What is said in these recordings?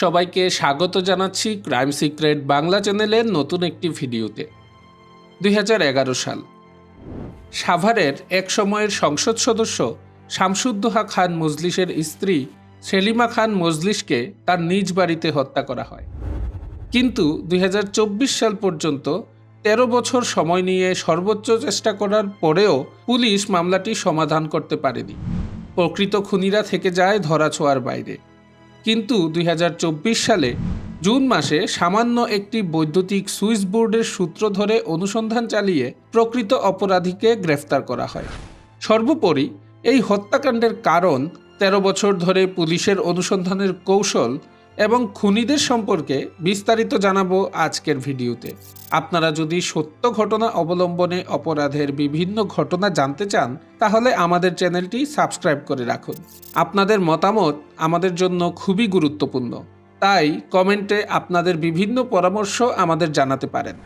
সবাইকে স্বাগত জানাচ্ছি ক্রাইম সিক্রেট বাংলা চ্যানেলের নতুন একটি ভিডিওতে। দুই হাজার এগারো সাল। সাভারের এক সময়ের সংসদ সদস্য শামসুদ্দোহা খান মজলিসের স্ত্রী সেলিমা খান মজলিসকে তার নিজ বাড়িতে হত্যা করা হয়। কিন্তু দুই হাজার চব্বিশ সাল পর্যন্ত তেরো বছর সময় নিয়ে সর্বোচ্চ চেষ্টা করার পরেও পুলিশ মামলাটি সমাধান করতে পারেনি। প্রকৃত খুনিরা থেকে যায় ধরাছোঁয়ার বাইরে। কিন্তু দুই হাজার চব্বিশ সালে জুন মাসে সামান্য একটি বৈদ্যুতিক সুইচ বোর্ডের সূত্র ধরে অনুসন্ধান চালিয়ে প্রকৃত অপরাধীকে গ্রেফতার করা হয়। সর্বোপরি এই হত্যাকাণ্ডের কারণ তেরো বছর ধরে পুলিশের অনুসন্ধানের কৌশল এবং খুনিদের সম্পর্কে বিস্তারিত জানাব আজকের ভিডিওতে। আপনারা যদি সত্য ঘটনা অবলম্বনে অপরাধের বিভিন্ন ঘটনা জানতে চান, তাহলে আমাদের চ্যানেলটি সাবস্ক্রাইব করে রাখুন। আপনাদের মতামত আমাদের জন্য খুবই গুরুত্বপূর্ণ। তাই কমেন্টে আপনাদের বিভিন্ন পরামর্শ আমাদের জানাতে পারেন।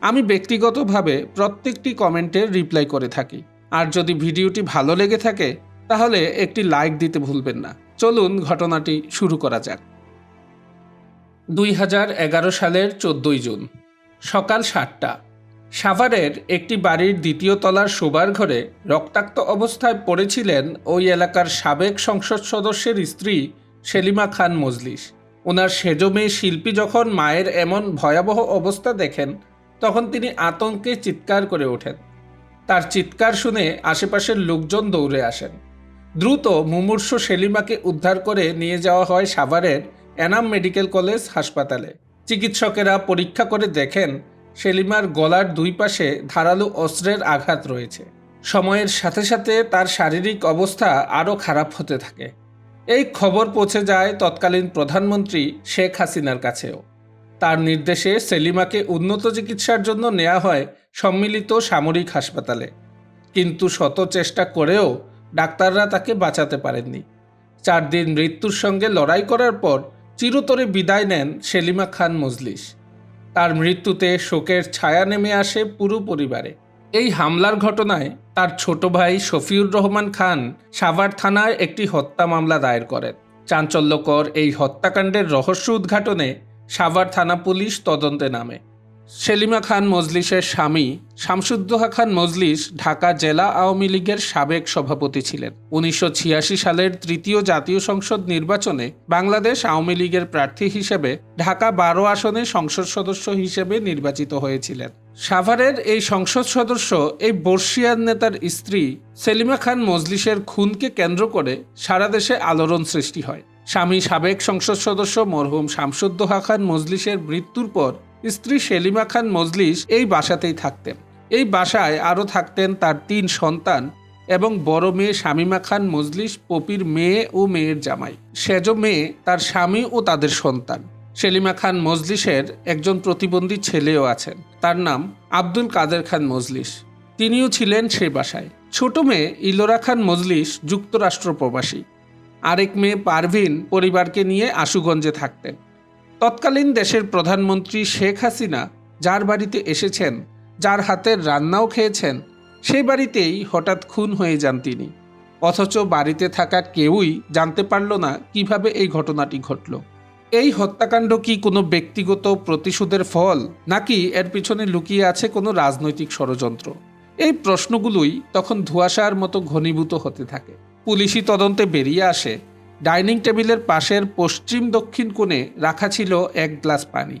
আমি ব্যক্তিগতভাবে প্রত্যেকটি কমেন্টের রিপ্লাই করে থাকি। আর যদি ভিডিওটি ভালো লেগে থাকে, তাহলে একটি লাইক দিতে ভুলবেন না। চলুন ঘটনাটি শুরু করা যাক। দুই হাজার এগারো সালের চোদ্দই জুন, সকাল সাতটা। সাভারের একটি বাড়ির দ্বিতীয় তলার শোবার ঘরে রক্তাক্ত অবস্থায় পড়েছিলেন ওই এলাকার সাবেক সংসদ সদস্যের স্ত্রী সেলিমা খান মজলিস। ওনার সেজ মেয়ে শিল্পী যখন মায়ের এমন ভয়াবহ অবস্থা দেখেন, তখন তিনি আতঙ্কে চিৎকার করে ওঠেন। তার চিৎকার শুনে আশেপাশের লোকজন দৌড়ে আসেন। দ্রুত মুমূর্ষু সেলিমাকে উদ্ধার করে নিয়ে যাওয়া হয় সাভারের এনাম মেডিকেল কলেজ হাসপাতালে। চিকিৎসকেরা পরীক্ষা করে দেখেন, সেলিমার গলার দুই পাশে ধারালো অস্ত্রের আঘাত রয়েছে। সময়ের সাথে সাথে তার শারীরিক অবস্থা আরও খারাপ হতে থাকে। এই খবর পৌঁছে যায় তৎকালীন প্রধানমন্ত্রী শেখ হাসিনার কাছেও। তার নির্দেশে সেলিমাকে উন্নত চিকিৎসার জন্য নেওয়া হয় সম্মিলিত সামরিক হাসপাতালে। কিন্তু শত চেষ্টা করেও ডাক্তাররা তাকে বাঁচাতে পারেননি। চার দিন মৃত্যুর সঙ্গে লড়াই করার পর চিরতরে বিদায় নেন সেলিমা খান মজলিস। তার মৃত্যুতে শোকের ছায়া নেমে আসে পুরো পরিবারে। এই হামলার ঘটনায় তার ছোট ভাই শফিউর রহমান খান সাভার থানায় একটি হত্যা মামলা দায়ের করেন। চাঞ্চল্যকর এই হত্যাকাণ্ডের রহস্য উদ্ঘাটনে সাভার থানা পুলিশ তদন্তে নামে। সেলিমা খান মজলিসের স্বামী শামসুদ্দোহা খান মজলিস ঢাকা জেলা আওয়ামী লীগের সাবেক সভাপতি ছিলেন। উনিশশো ছিয়াশি সালের তৃতীয় জাতীয় সংসদ নির্বাচনে বাংলাদেশ আওয়ামী লীগের প্রার্থী হিসেবে ঢাকা বারো আসনে সংসদ সদস্য হিসেবে নির্বাচিত হয়েছিলেন। সাভারের এই সংসদ সদস্য এই বর্ষিয়ান নেতার স্ত্রী সেলিমা খান মজলিসের খুনকে কেন্দ্র করে সারা দেশে আলোড়ন সৃষ্টি হয়। স্বামী সাবেক সংসদ সদস্য মরহুম শামসুদ্দোহা খান মজলিসের মৃত্যুর পর স্ত্রী সেলিমা খান মজলিস এই বাসাতেই থাকতেন। এই বাসায় আরও থাকতেন তার তিন সন্তান এবং বড় মেয়ে শামিমা খান মজলিস পপির মেয়ে ও মেয়ের জামাই। সেজ মেয়ে তার স্বামী ও তাদের সন্তান। সেলিমা খান মজলিসের একজন প্রতিবন্ধী ছেলেও আছেন। তার নাম আব্দুল কাদের খান মজলিস তিনিও ছিলেন সে বাসায়। ছোট মেয়ে ইলোরা খান মজলিস যুক্তরাষ্ট্র প্রবাসী। আরেক মেয়ে পারভিন পরিবারকে নিয়ে আশুগঞ্জে থাকতেন। তৎকালীন দেশের প্রধানমন্ত্রী শেখ হাসিনা যার বাড়িতে এসেছেন, যার হাতের রান্নাও খেয়েছেন, সেই বাড়িতেই হঠাৎ খুন হয়ে যান তিনি। অথচ বাড়িতে থাকা কেউই জানতে পারল না কীভাবে এই ঘটনাটি ঘটল। এই হত্যাকাণ্ড কি কোনো ব্যক্তিগত প্রতিশোধের ফল, নাকি এর পিছনে লুকিয়ে আছে কোনো রাজনৈতিক ষড়যন্ত্র? এই প্রশ্নগুলোই তখন ধোঁয়াশার মতো ঘনীভূত হতে থাকে। পুলিশি তদন্তে বেরিয়ে আসে ডাইনিং টেবিলের পাশের পশ্চিম দক্ষিণ কোণে রাখা ছিল এক গ্লাস পানি।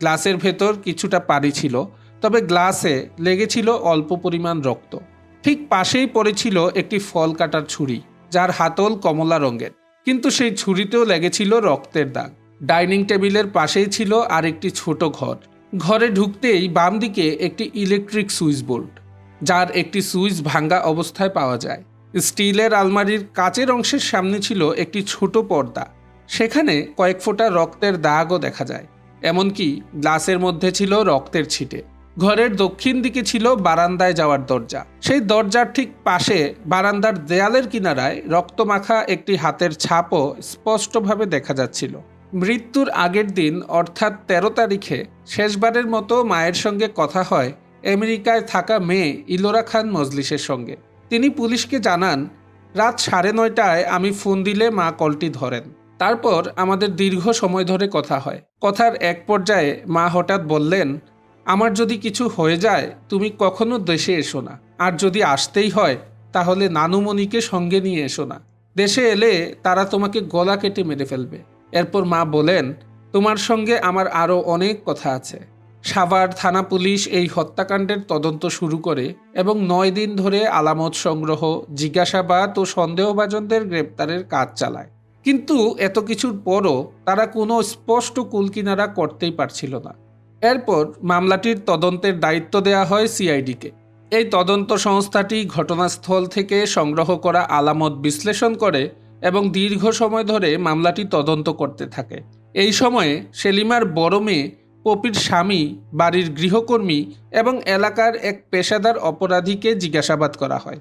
গ্লাসের ভেতর কিছুটা পানি ছিল, তবে গ্লাসে লেগেছিল অল্প পরিমাণ রক্ত। ঠিক পাশেই পড়েছিল একটি ফল কাটার ছুরি, যার হাতল কমলা রঙের। কিন্তু সেই ছুরিতেও লেগেছিল রক্তের দাগ। ডাইনিং টেবিলের পাশেই ছিল আর একটি ছোট ঘর। ঘরে ঢুকতেই বাম দিকে একটি ইলেকট্রিক সুইচ বোর্ড যার একটি সুইচ ভাঙ্গা অবস্থায় পাওয়া যায়। স্টিলের আলমারির কাচের অংশের সামনে ছিল একটি ছোট পর্দা। সেখানে কয়েক ফোঁটা রক্তের দাগও দেখা যায়। এমনকি গ্লাসের মধ্যে ছিল রক্তের ছিটে। ঘরের দক্ষিণ দিকে ছিল বারান্দায় যাওয়ার দরজা। সেই দরজার ঠিক পাশে বারান্দার দেয়ালের কিনারায় রক্তমাখা একটি হাতের ছাপও স্পষ্টভাবে দেখা যাচ্ছিল। মৃত্যুর আগের দিন, অর্থাৎ তেরো তারিখে, শেষবারের মতো মায়ের সঙ্গে কথা হয় আমেরিকায় থাকা মেয়ে ইলোরা খান মজলিসের সঙ্গে। তিনি পুলিশকে জানান, রাত সাড়ে নয়টায় আমি ফোন দিলে মা কলটি ধরেন। তারপর আমাদের দীর্ঘ সময় ধরে কথা হয়। কথার এক পর্যায়ে মা হঠাৎ বললেন, আমার যদি কিছু হয়ে যায়, তুমি কখনো দেশে এসো না। আর যদি আসতেই হয়, তাহলে নানুমণিকে সঙ্গে নিয়ে এসো না। দেশে এলে তারা তোমাকে গলা কেটে মেরে ফেলবে। এরপর মা বলেন, তোমার সঙ্গে আমার আরও অনেক কথা আছে। সাভার থানা পুলিশ এই হত্যাকাণ্ডের তদন্ত শুরু করে এবং নয় দিন ধরে আলামত সংগ্রহ, জিজ্ঞাসাবাদ ও সন্দেহভাজনদের গ্রেপ্তারের কাজ চালায়। কিন্তু এত কিছুর পরও তারা কোনো স্পষ্ট কুলকিনারা করতেই পারছিল না। এরপর মামলাটির তদন্তের দায়িত্ব দেওয়া হয় সিআইডিকে। এই তদন্ত সংস্থাটি ঘটনাস্থল থেকে সংগ্রহ করা আলামত বিশ্লেষণ করে এবং দীর্ঘ সময় ধরে মামলাটি তদন্ত করতে থাকে। এই সময়ে সেলিমার বড় মেয়ে পপির স্বামী, বাড়ির গৃহকর্মী এবং এলাকার এক পেশাদার অপরাধীকে জিজ্ঞাসাবাদ করা হয়।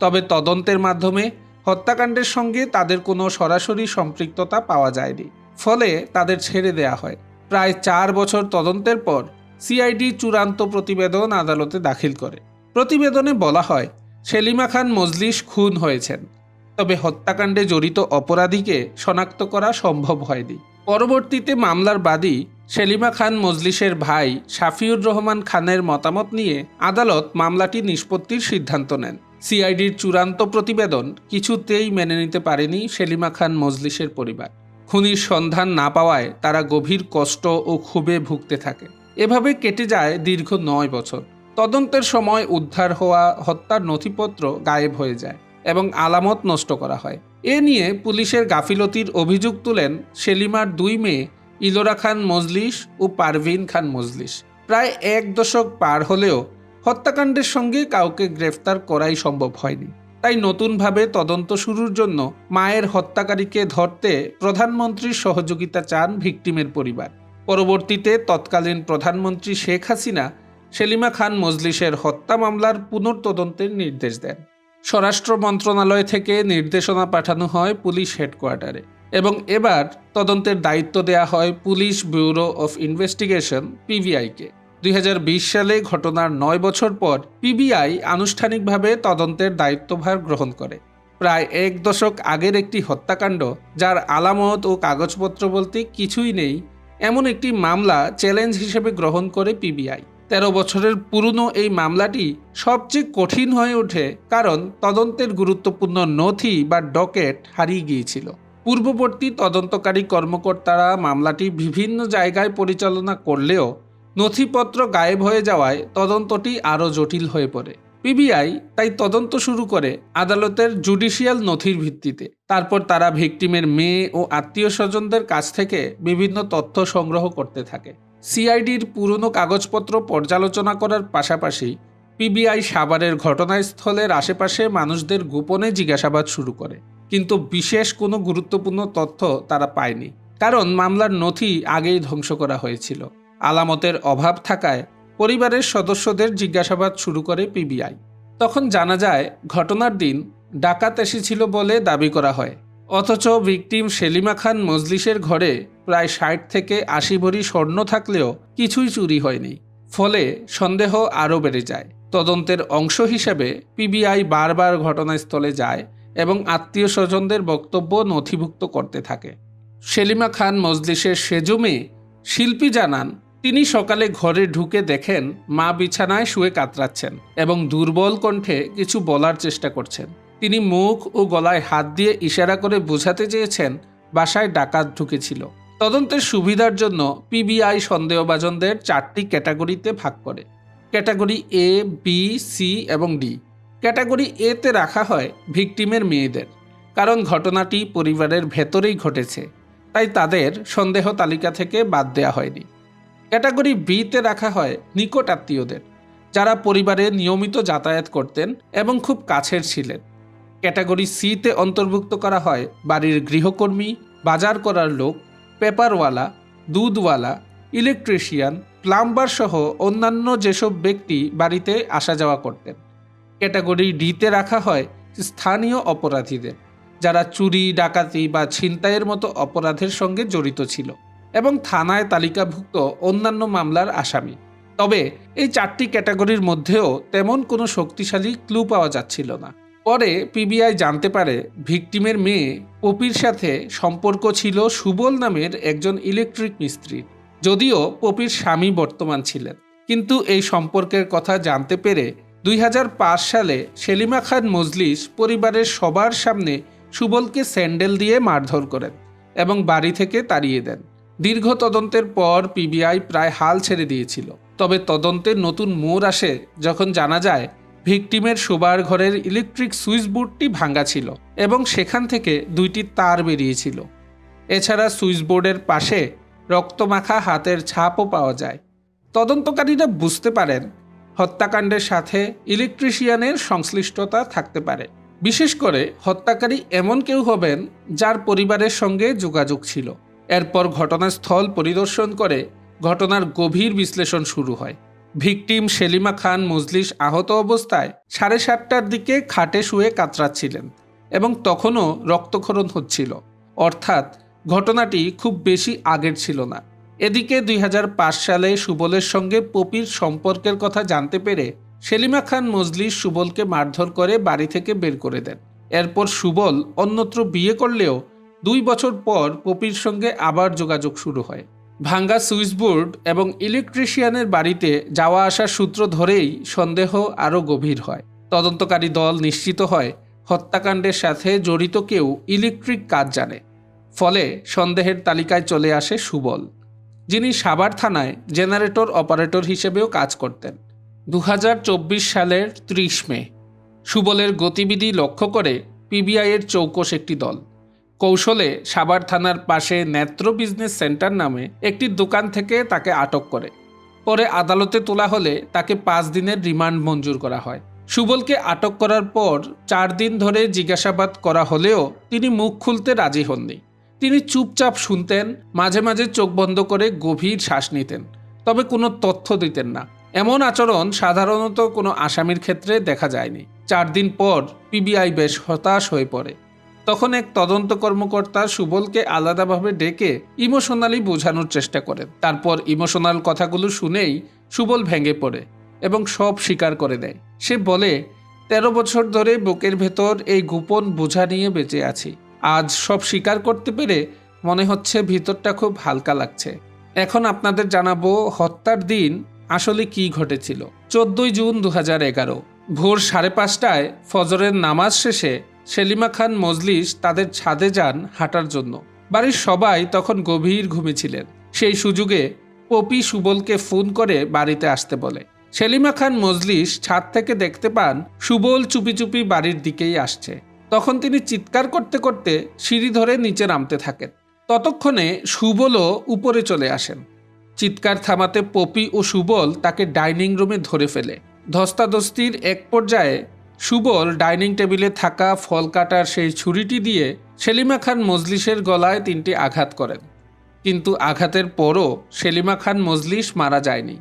তবে তদন্তের মাধ্যমে হত্যাকাণ্ডের সঙ্গে তাদের কোনো সরাসরি সম্পৃক্ততা পাওয়া যায়নি। ফলে তাদের ছেড়ে দেয়া হয়। প্রায় চার বছর তদন্তের পর সিআইডি চূড়ান্ত প্রতিবেদন আদালতে দাখিল করে। প্রতিবেদনে বলা হয়, সেলিমা খান মজলিস খুন হয়েছেন। তবে হত্যাকাণ্ডে জড়িত অপরাধীকে শনাক্ত করা সম্ভব হয়নি। পরবর্তীতে মামলার বাদী সেলিমা খান মজলিসের ভাই শাফিউর রহমান খানের মতামত নিয়ে আদালত মামলাটি নিষ্পত্তির সিদ্ধান্ত নেন। সিআইডির চূড়ান্ত প্রতিবেদন কিছুতেই মেনে নিতে পারেনি সেলিমা খান মজলিসের পরিবার। খুনির সন্ধান না পাওয়ায় তারা গভীর কষ্ট ও ক্ষোভে ভুগতে থাকে। এভাবে কেটে যায় দীর্ঘ নয় বছর। তদন্তের সময় উদ্ধার হওয়া হত্যার নথিপত্র গায়েব হয়ে যায়। এবং আলামত নষ্ট করা হয়। এ নিয়ে পুলিশের গাফিলতির অভিযোগ তুলেন সেলিমার দুই মেয়ে ইলোরা খান মজলিস ও পারভিন খান মজলিস প্রায় এক দশক পার হলেও হত্যাকাণ্ডের সঙ্গে কাউকে গ্রেফতার করাই সম্ভব হয়নি। তাই নতুনভাবে তদন্ত শুরুর জন্য মায়ের হত্যাকারীকে ধরতে প্রধানমন্ত্রীর সহযোগিতা চান ভিকটিমের পরিবার। পরবর্তীতে তৎকালীন প্রধানমন্ত্রী শেখ হাসিনা সেলিমা খান মজলিসের হত্যা মামলার পুনর্তদন্তের নির্দেশ দেন। স্বরাষ্ট্র মন্ত্রণালয় থেকে নির্দেশনা পাঠানো হয় পুলিশ হেডকোয়ার্টারে এবং এবার তদন্তের দায়িত্ব দেয়া হয় পুলিশ ব্যুরো অফ ইনভেস্টিগেশন, পিবিআইকে। দুই হাজার বিশ সালে ঘটনার নয় বছর পর পিবিআই আনুষ্ঠানিকভাবে তদন্তের দায়িত্বভার গ্রহণ করে। প্রায় এক দশক আগের একটি হত্যাকাণ্ড, যার আলামত ও কাগজপত্র বলতে কিছুই নেই, এমন একটি মামলা চ্যালেঞ্জ হিসেবে গ্রহণ করে পিবিআই। তেরো বছরের পুরনো এই মামলাটি সবচেয়ে কঠিন হয়ে ওঠে কারণ তদন্তের গুরুত্বপূর্ণ নথি বা ডকেট হারিয়ে গিয়েছিল। পূর্ববর্তী তদন্তকারী কর্মকর্তারা মামলাটি বিভিন্ন জায়গায় পরিচালনা করলেও নথিপত্র গায়েব হয়ে যাওয়ায় তদন্তটি আরও জটিল হয়ে পড়ে। পিবিআই তাই তদন্ত শুরু করে আদালতের জুডিশিয়াল নথির ভিত্তিতে। তারপর তারা ভিকটিমের মেয়ে ও আত্মীয় স্বজনদের কাছ থেকে বিভিন্ন তথ্য সংগ্রহ করতে থাকে। সিআইডির পুরনো কাগজপত্র পর্যালোচনা করার পাশাপাশি পিবিআই সাভারের ঘটনাস্থলের আশেপাশে মানুষদের গোপনে জিজ্ঞাসাবাদ শুরু করে। কিন্তু বিশেষ কোনো গুরুত্বপূর্ণ তথ্য তারা পায়নি। কারণ মামলার নথি আগেই ধ্বংস করা হয়েছিল। আলামতের অভাব থাকায় পরিবারের সদস্যদের জিজ্ঞাসাবাদ শুরু করে পিবিআই। তখন জানা যায়, ঘটনার দিন ডাকাত এসেছিল বলে দাবি করা হয়। অথচ ভিকটিম সেলিমা খান মজলিসের ঘরে প্রায় ষাট থেকে আশি ভরি স্বর্ণ থাকলেও কিছুই চুরি হয়নি। ফলে সন্দেহ আরও বেড়ে যায়। তদন্তের অংশ হিসেবে পিবিআই বারবার ঘটনাস্থলে যায় এবং আত্মীয় স্বজনদের বক্তব্য নথিভুক্ত করতে থাকে। সেলিমা খান মজলিসের সেজো মেয়ে শিল্পী জানান, তিনি সকালে ঘরে ঢুকে দেখেন মা বিছানায় শুয়ে কাতরাচ্ছেন এবং দুর্বল কণ্ঠে কিছু বলার চেষ্টা করছেন। তিনি মুখ ও গলায় হাত দিয়ে ইশারা করে বোঝাতে চেয়েছেন, বাসায় ডাকাত ঢুকেছিল। তদন্তের সুবিধার জন্য পিবিআই সন্দেহভাজনদের চারটি ক্যাটাগরিতে ভাগ করে। ক্যাটাগরি এ, বি, সি এবং ডি। ক্যাটাগরি এতে রাখা হয় ভিকটিমের মেয়েদের, কারণ ঘটনাটি পরিবারের ভেতরেই ঘটেছে, তাই তাদের সন্দেহ তালিকা থেকে বাদ দেওয়া হয়নি। ক্যাটাগরি বিতে রাখা হয় নিকট আত্মীয়দের, যারা পরিবারে নিয়মিত যাতায়াত করতেন এবং খুব কাছের ছিলেন। ক্যাটাগরি সিতে অন্তর্ভুক্ত করা হয় বাড়ির গৃহকর্মী, বাজার করার লোক, পেপারওয়ালা, দুধওয়ালা, ইলেকট্রিশিয়ান, প্লাম্বার সহ অন্যান্য যেসব ব্যক্তি বাড়িতে আসা যাওয়া করতেন। ক্যাটাগরি ডিতে রাখা হয় স্থানীয় অপরাধীদের, যারা চুরি, ডাকাতি বা ছিনতাইয়ের মতো অপরাধের সঙ্গে জড়িত ছিল এবং থানায় তালিকাভুক্ত অন্যান্য মামলার আসামি। তবে এই চারটি ক্যাটাগরির মধ্যেও তেমন কোনো শক্তিশালী ক্লু পাওয়া যাচ্ছিল না। পরে পিবিআই জানতে পারে ভিকটিমের মেয়ে পপির সাথে সম্পর্ক ছিল সুবল নামের একজন ইলেকট্রিক মিস্ত্রি, যদিও পপির স্বামী বর্তমান ছিলেন। কিন্তু এই সম্পর্কের কথা জানতে পেরে দুই হাজার পাঁচ সালে সেলিমা খান মজলিস পরিবারের সবার সামনে সুবলকে স্যান্ডেল দিয়ে মারধর করেন এবং বাড়ি থেকে তাড়িয়ে দেন। দীর্ঘ তদন্তের পর পিবিআই প্রায় হাল ছেড়ে দিয়েছিল। তবে তদন্তের নতুন মোড় আসে যখন জানা যায় ভিকটিমের শোবার ঘরের ইলেকট্রিক সুইচ বোর্ডটি ভাঙা ছিল এবং সেখান থেকে দুইটি তার বেরিয়েছিল। এছাড়া সুইচ বোর্ডের পাশে রক্তমাখা হাতের ছাপও পাওয়া যায়। তদন্তকারীরা বুঝতে পারেন, হত্যাকাণ্ডের সাথে ইলেকট্রিশিয়ানের সংশ্লিষ্টতা থাকতে পারে। বিশেষ করে হত্যাকারী এমন কেউ হবেন যার পরিবারের সঙ্গে যোগাযোগ ছিল। এরপর ঘটনাস্থল পরিদর্শন করে ঘটনার গভীর বিশ্লেষণ শুরু হয়। ভিকটিম সেলিমা খান মজলিস আহত অবস্থায় সাড়ে সাতটার দিকে খাটে শুয়ে কাতরাচ্ছিলেন এবং তখনও রক্তক্ষরণ হচ্ছিল। অর্থাৎ ঘটনাটি খুব বেশি আগের ছিল না। এদিকে দুই হাজার পাঁচ সালে সুবলের সঙ্গে পপির সম্পর্কের কথা জানতে পেরে সেলিমা খান মজলিস সুবলকে মারধর করে বাড়ি থেকে বের করে দেন। এরপর সুবল অন্যত্র বিয়ে করলেও দুই বছর পর পপির সঙ্গে আবার যোগাযোগ শুরু হয়। ভাঙ্গা সুইচবোর্ড এবং ইলেকট্রিশিয়ানের বাড়িতে যাওয়া আসার সূত্র ধরেই সন্দেহ আরও গভীর হয়। তদন্তকারী দল নিশ্চিত হয়, হত্যাকাণ্ডের সাথে জড়িত কেউ ইলেকট্রিক কাজ জানে, ফলে সন্দেহের তালিকায় চলে আসে সুবল। যিনি সাভার থানায় জেনারেটর অপারেটর হিসেবেও কাজ করতেন। দু হাজার চব্বিশ সালের ত্রিশ মে, সুবলের গতিবিধি লক্ষ্য করে পিবিআইয়ের চৌকস একটি দল। কৌশলে সাভার থানার পাশে নেত্র বিজনেস সেন্টার নামে একটি দোকান থেকে তাকে আটক করে। পরে আদালতে তোলা হলে তাকে পাঁচ দিনের রিমান্ড মঞ্জুর করা হয়। সুবলকে আটক করার পর চার দিন ধরে জিজ্ঞাসাবাদ করা হলেও তিনি মুখ খুলতে রাজি হননি। তিনি চুপচাপ শুনতেন, মাঝে মাঝে চোখ বন্ধ করে গভীর শ্বাস নিতেন, তবে কোনো তথ্য দিতেন না। এমন আচরণ সাধারণত কোনো আসামির ক্ষেত্রে দেখা যায়নি। চার দিন পর পিবিআই বেশ হতাশ হয়ে পড়ে। তখন এক তদন্ত কর্মকর্তা সুবলকে আলাদাভাবে ডেকে ইমোশনালি বোঝানোর চেষ্টা করেন। তারপর ইমোশনাল কথাগুলো শুনেই সুবল ভেঙে পড়ে এবং সব স্বীকার করে দেয় সে বলে, তেরো বছর ধরে বুকের ভেতর এই গোপন বোঝা নিয়ে বেঁচে আছি। আজ সব স্বীকার করতে পেরে মনে হচ্ছে ভিতরটা খুব হালকা লাগছে। এখন আপনাদের জানাব হত্যার দিন আসলে কি ঘটেছিল। চোদ্দই জুন দু হাজার এগারো, ভোর সাড়ে পাঁচটায় ফজরের নামাজ শেষে সেলিমা খান মজলিস তাদের ছাদে যান হাঁটার জন্য। বাড়ির সবাই তখন গভীর ঘুমিয়েছিলেন। সেই সুযোগে পপি সুবলকে ফোন করে বাড়িতে আসতে বলে। সেলিমা খান মজলিস ছাদ থেকে দেখতে পান সুবল চুপি চুপি বাড়ির দিকেই আসছে। তখন তিনি চিৎকার করতে করতে সিঁড়ি ধরে নিচে নামতে থাকেন। ততক্ষণে সুবলও উপরে চলে আসেন। চিৎকার থামাতে পপি ও সুবল তাকে ডাইনিং রুমে ধরে ফেলে। ধস্তাধস্তির এক পর্যায়ে সুবল ডাইনিং টেবিলে থাকা ফল কাটার সেই ছুরিটি দিয়ে সেলিমা খান মজলিসের গলায় তিনটি আঘাত করেন। কিন্তু আঘাতের পরও সেলিমা খান মজলিস মারা যায়নি।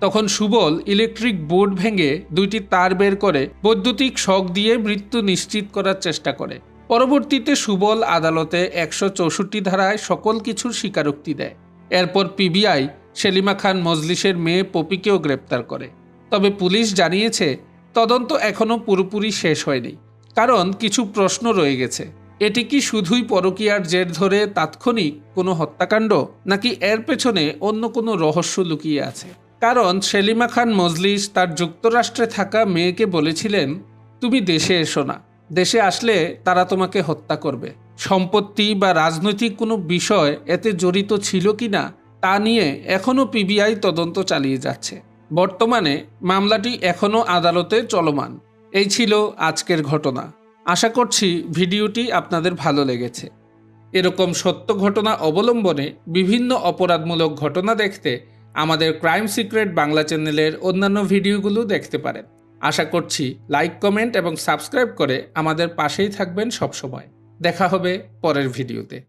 তখন সুবল ইলেকট্রিক বোর্ড ভেঙে দুইটি তার বের করে বৈদ্যুতিক শক দিয়ে মৃত্যু নিশ্চিত করার চেষ্টা করে। পরবর্তীতে সুবল আদালতে একশো চৌষট্টি ধারায় সকল কিছুর স্বীকারোক্তি দেয়। এরপর পিবিআই সেলিমা খান মজলিসের মেয়ে পপিকেও গ্রেপ্তার করে। তবে পুলিশ জানিয়েছে তদন্ত এখনও পুরোপুরি শেষ হয়নি। কারণ কিছু প্রশ্ন রয়ে গেছে। এটি কি শুধুই পরকীয়ার জের ধরে তাৎক্ষণিক কোনো হত্যাকাণ্ড, নাকি এর পেছনে অন্য কোনো রহস্য লুকিয়ে আছে? কারণ সেলিমা খান মজলিস তার যুক্তরাষ্ট্রে থাকা মেয়েকে বলেছিলেন, তুমি দেশে এসো না। দেশে আসলে তারা তোমাকে হত্যা করবে। সম্পত্তি বা রাজনৈতিক কোনো বিষয় এতে জড়িত ছিল কি না, তা নিয়ে এখনও পিবিআই তদন্ত চালিয়ে যাচ্ছে। বর্তমানে মামলাটি এখনও আদালতে চলমান। এই ছিল আজকের ঘটনা। আশা করছি ভিডিওটি আপনাদের ভালো লেগেছে। এরকম সত্য ঘটনা অবলম্বনে বিভিন্ন অপরাধমূলক ঘটনা দেখতে আমাদের ক্রাইম সিক্রেট বাংলা চ্যানেলের অন্যান্য ভিডিওগুলো দেখতে পারেন। আশা করছি লাইক, কমেন্ট এবং সাবস্ক্রাইব করে আমাদের পাশেই থাকবেন সবসময়। দেখা হবে পরের ভিডিওতে।